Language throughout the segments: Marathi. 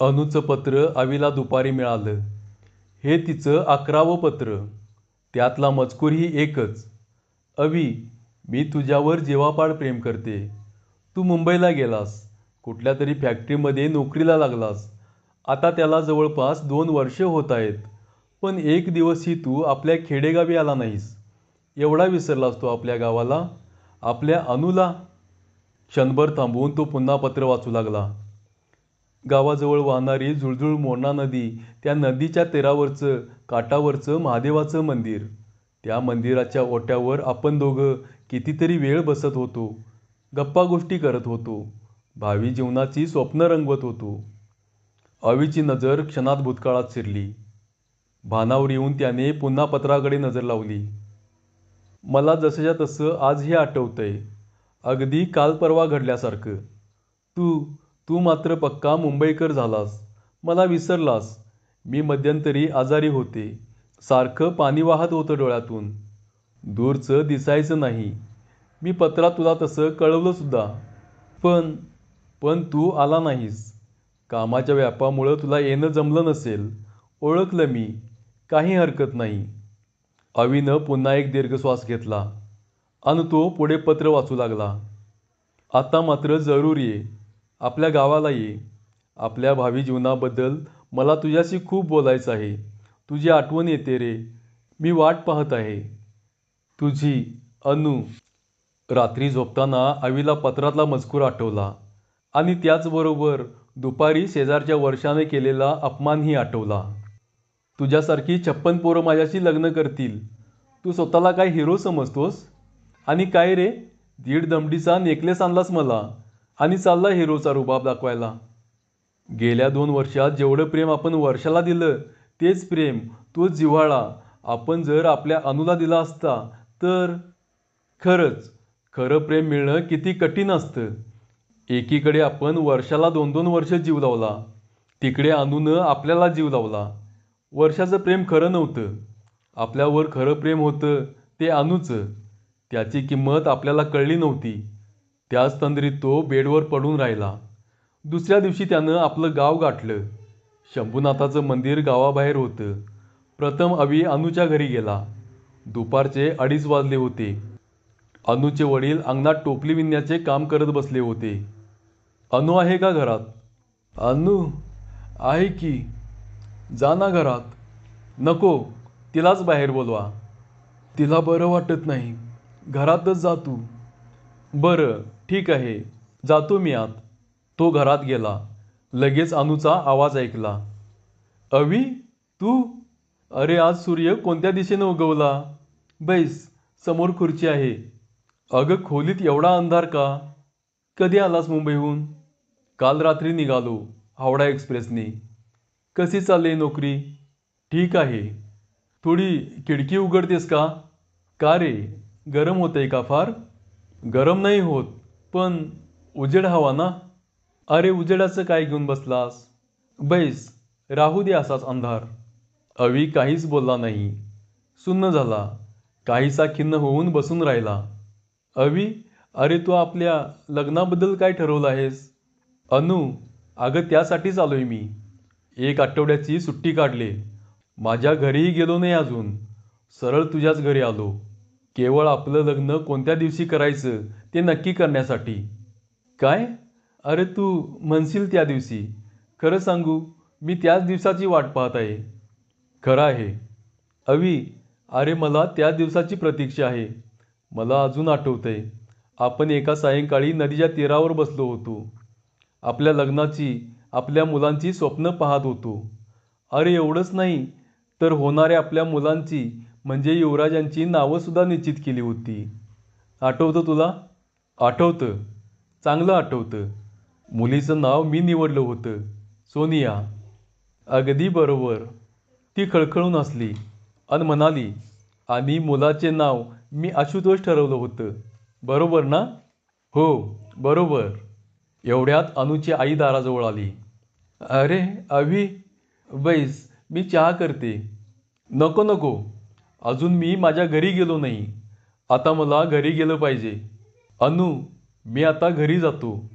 अनुचं पत्र अवीला दुपारी मिळालं. हे तिचं अकरावं पत्र. त्यातला मजकूरही एकच. अवी मी तुझ्यावर जेवापाड प्रेम करते. तू मुंबईला गेलास. कुठल्या तरी फॅक्टरीमध्ये नोकरीला लागलास. आता त्याला जवळपास दोन वर्ष होत आहेत. पण एक दिवसही तू आपल्या खेडेगावी आला नाहीस. एवढा विसरलास तो आपल्या गावाला? आपल्या अनुला? क्षणभर थांबवून तो पुन्हा पत्र वाचू लागला. गावाजवळ वाहणारी झुळझुळ मोरणा नदी त्या नदीच्या तीरावरचं काठावरचं महादेवाचं मंदिर. त्या मंदिराच्या ओट्यावर आपण दोघं कितीतरी वेळ बसत होतो. गप्पा गोष्टी करत होतो. भावी जीवनाची स्वप्न रंगवत होतो. अवीची नजर क्षणात भूतकाळात शिरली. भानावर येऊन त्याने पुन्हा पत्राकडे नजर लावली. मला जसंच्या तसं आजही आठवतंय. अगदी काल परवा घडल्यासारखं. तू तू मात्र पक्का मुंबईकर झालास. मला विसरलास. मी मध्यंतरी आजारी होते. सारखं पाणी वाहत होतं डोळ्यातून. दूरचं दिसायचं नाही. मी पत्रात तुला तसं कळवलं सुद्धा. पण पण तू आला नाहीस. कामाच्या व्यापामुळं तुला येणं जमलं नसेल. ओळखलं मी. काही हरकत नाही. अवीनं पुन्हा एक दीर्घश्वास घेतला. आणि तो पुढे पत्र वाचू लागला. आता मात्र जरूर ये आपल्या गावाला ये आपल्या भावी जीवनाबद्दल मला तुझ्याशी खूप बोलायचं आहे. तुझी आठवण येते रे. मी वाट पाहत आहे. तुझी अनु रात्री झोपताना आईला पत्रातला मजकूर आठवला आणि त्याचबरोबर दुपारी शेजारच्या वर्षाने केलेला अपमानही आठवला. तुझ्यासारखी छप्पन पोरं माझ्याशी लग्न करतील. तू स्वतःला काय हिरो समजतोस? आणि काय रे? दीड दमडीचा नेकलेस आणलास मला. आणि चालला हिरोचा रुबाब दाखवायला. गेल्या दोन वर्षात जेवढं प्रेम आपण वर्षाला दिलं तेच प्रेम तोच जिव्हाळा आपण जर आपल्या अनुला दिला असता तर खरंच खरं प्रेम मिळणं किती कठीण असतं. एकीकडे आपण वर्षाला दोन दोन वर्ष जीव लावला तिकडे अनुनं आपल्याला जीव लावला. वर्षाचं प्रेम खरं नव्हतं. आपल्यावर खरं प्रेम होतं ते अनुचं. त्याची किंमत आपल्याला कळली नव्हती. त्याच तंद्रीत तो बेडवर पडून राहिला. दुसऱ्या दिवशी त्यानं आपलं गाव गाठलं. शंभूनाथाचं मंदिर गावाबाहेर होतं. प्रथम अवी अनुच्या घरी गेला. दुपारचे अडीच वाजले होते. अनुचे वडील अंगणात टोपली विणण्याचे काम करत बसले होते. अनु आहे का घरात? अनु आहे की? जा ना घरात. नको तिलाच बाहेर बोलवा. तिला बरं वाटत नाही. घरातच जा तू. बरं ठीक आहे. जातो मी आत. तो घरात गेला. लगेच अनुचा आवाज ऐकला. अवी तू? अरे आज सूर्य कोणत्या दिशेनं उगवला? बैस समोर खुर्ची आहे. अगं खोलीत एवढा अंधार का? कधी आलास मुंबईहून? काल रात्री निघालो हावडा एक्सप्रेसने. कशी चालली नोकरी? ठीक आहे. थोडी खिडकी उघडतेस का? का रे? गरम होतंय का फार? गरम नाही होत पण उजेड हवा ना? अरे उजेडाचं काय घेऊन बसलास? बैस राहू दे असाच अंधार. अवी काहीच बोलला नाही. सुन्न झाला. काहीसा खिन्न होऊन बसून राहिला. अवी अरे तू आपल्या लग्नाबद्दल काय ठरवलं आहेस? अनु अगं त्यासाठीच आलोय मी. एक आठवड्याची सुट्टी काढली. माझ्या घरीही गेलो नाही अजून. सरळ तुझ्याच घरी आलो. केवळ आपलं लग्न कोणत्या दिवशी करायचं ते नक्की करण्यासाठी. काय? अरे तू म्हणशील त्या दिवशी. खरं सांगू मी त्याच दिवसाची वाट पाहत आहे. खरं आहे. अवी अरे मला त्या दिवसाची प्रतीक्षा आहे. मला अजून आठवतंय आपण एका सायंकाळी नदीच्या तीरावर बसलो होतो. आपल्या लग्नाची आपल्या मुलांची स्वप्न पाहत होतो. अरे एवढंच नाही तर होणाऱ्या आपल्या मुलांची म्हणजे युवराजांची नावंसुद्धा निश्चित केली होती. आठवतं तुला? आठवतं. चांगलं आठवतं. मुलीचं नाव मी निवडलं होतं. सोनिया. अगदी बरोबर. ती खळखळून हसली अन म्हणाली आणि मुलाचे नाव मी आशुतोष ठरवलं होतं. बरोबर ना? हो बरोबर. एवढ्यात अनुची आई दाराजवळ आली. अरे अभि बैस मी चहा करते. नको नको. अजून मी माझ्या घरी गेलो नाही. आता मला घरी गेलं पाहिजे. अनु मी आता घरी जातो.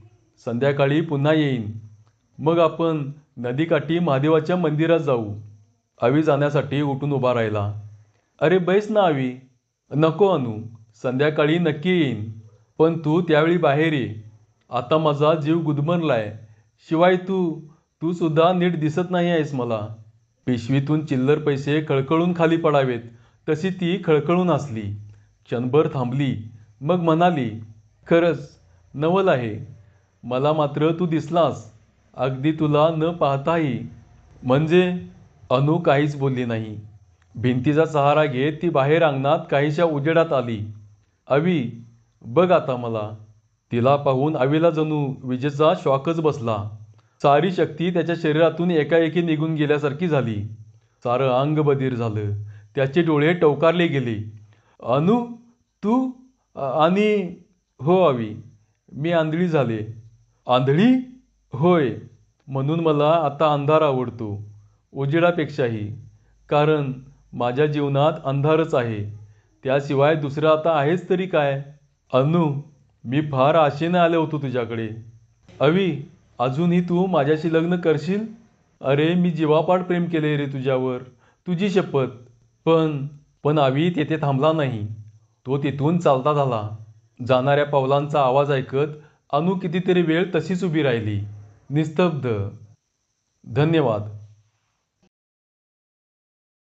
संध्याकाळी पुन्हा येईन. मग आपण नदीकाठी महादेवाच्या मंदिरात जाऊ. अवी जाण्यासाठी उठून उभा राहिला. अरे बैस ना अवी नको अनु संध्याकाळी नक्की येईन. पण तू त्यावेळी बाहेर ये. आता माझा जीव गुदमरलाय. शिवाय तू तू सुद्धा नीट दिसत नाही आहेस मला. पिशवीतून चिल्लर पैसे खळखळून खाली पडावेत. तशी ती खळखळून हसली. क्षणभर थांबली. मग म्हणाली खरंच नवल आहे. मला मात्र तू दिसलास. अगदी तुला न पाहताही. म्हणजे? अनु काहीच बोलली नाही. भिंतीचा सहारा घेत ती बाहेर अंगणात काहीशा उजेडात आली. अवी बघ आता मला. तिला पाहून अवीला जणू विजेचा शॉकच बसला. सारी शक्ती त्याच्या शरीरातून एकाएकी निघून गेल्यासारखी झाली. सारं अंग बधीर झालं. त्याचे डोळे टवकारले गेले. अनु तू आणि हो अवी मी आंधळी झाले. आंधळी? होय. म्हणून मला आता अंधार आवडतो उजेडापेक्षाही. कारण माझ्या जीवनात अंधारच आहे. त्याशिवाय दुसरं आता आहेच तरी काय? अनु मी फार आशेने आले होतो तुझ्याकडे. अवी अजूनही तू माझ्याशी लग्न करशील? अरे मी जीवापाड प्रेम केले रे तुझ्यावर. तुझी शपथ पण पण आवी तेथे थांबला नाही. तो तिथून चालता झाला. जाणाऱ्या पावलांचा आवाज ऐकत अनु कितीतरी वेळ तशीच उभी राहिली. निस्तब्ध. धन्यवाद.